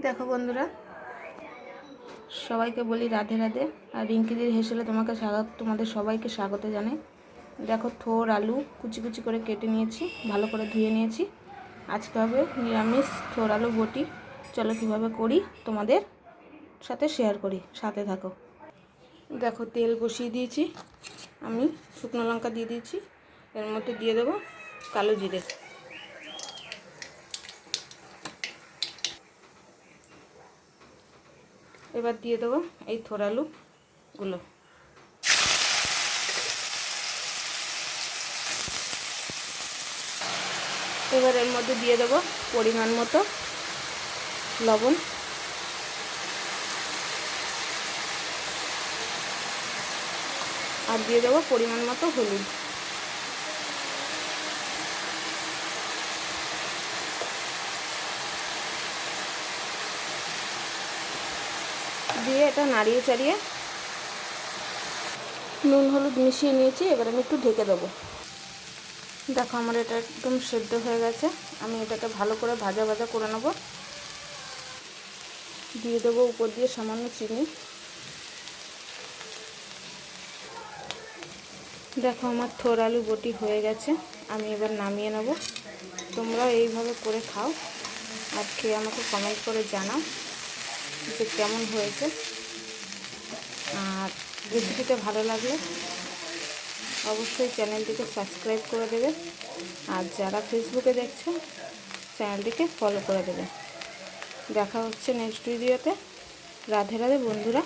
দেখো বন্ধুরা, সবাইকে বলি রাধে রাধে। আর রিঙ্কিদির হেসেলে তোমাকে স্বাগত, তোমাদের সবাইকে স্বাগত জানাই। দেখো থোর, আলু কুচি কুচি করে কেটে নিয়েছি, ভালো করে ধুয়ে নিয়েছি। আজকে হবে নিরামিষ থোর, আলু, বটি। চলো কীভাবে করি তোমাদের সাথে শেয়ার করি, সাথে থাকো। দেখো তেল বসিয়ে দিয়েছি, আমি শুকনো লঙ্কা দিয়ে দিয়েছি, এর মধ্যে দিয়ে দেবো কালো জিরে। এবার দিয়ে দেবো এই থোড়ালুগুলো এবার এর মধ্যে দিয়ে দেবো পরিমাণ মতো লবণ। আর দিয়ে দেবো পরিমাণ মতো হলুদ। দিয়ে এটা নাড়িয়ে চাড়িয়ে নুন হলুদ মিশিয়ে নিয়েছি, এবার আমি একটু ঢেকে দেবো। দেখো আমার এটা একদম সেদ্ধ হয়ে গেছে, আমি এটাকে ভালো করে ভাজা ভাজা করে নেব। দিয়ে দেবো উপর দিয়ে সামান্য চিনি। দেখো আমার থোর আলু বটি হয়ে গেছে, আমি এবার নামিয়ে নেব। তোমরাও এইভাবে করে খাও, আর খেয়ে আমাকে কমেন্ট করে জানাও। যে কেমন হয়েছে। আর রেসিপিটা ভালো লাগলে অবশ্যই চ্যানেলটিকে সাবস্ক্রাইব করে দেবে। আর যারা ফেসবুকে দেখছ, চ্যানেলটিকে ফলো করে দেবে। দেখা হচ্ছে নেক্সট ভিডিওতে রাধে রাধে বন্ধুরা।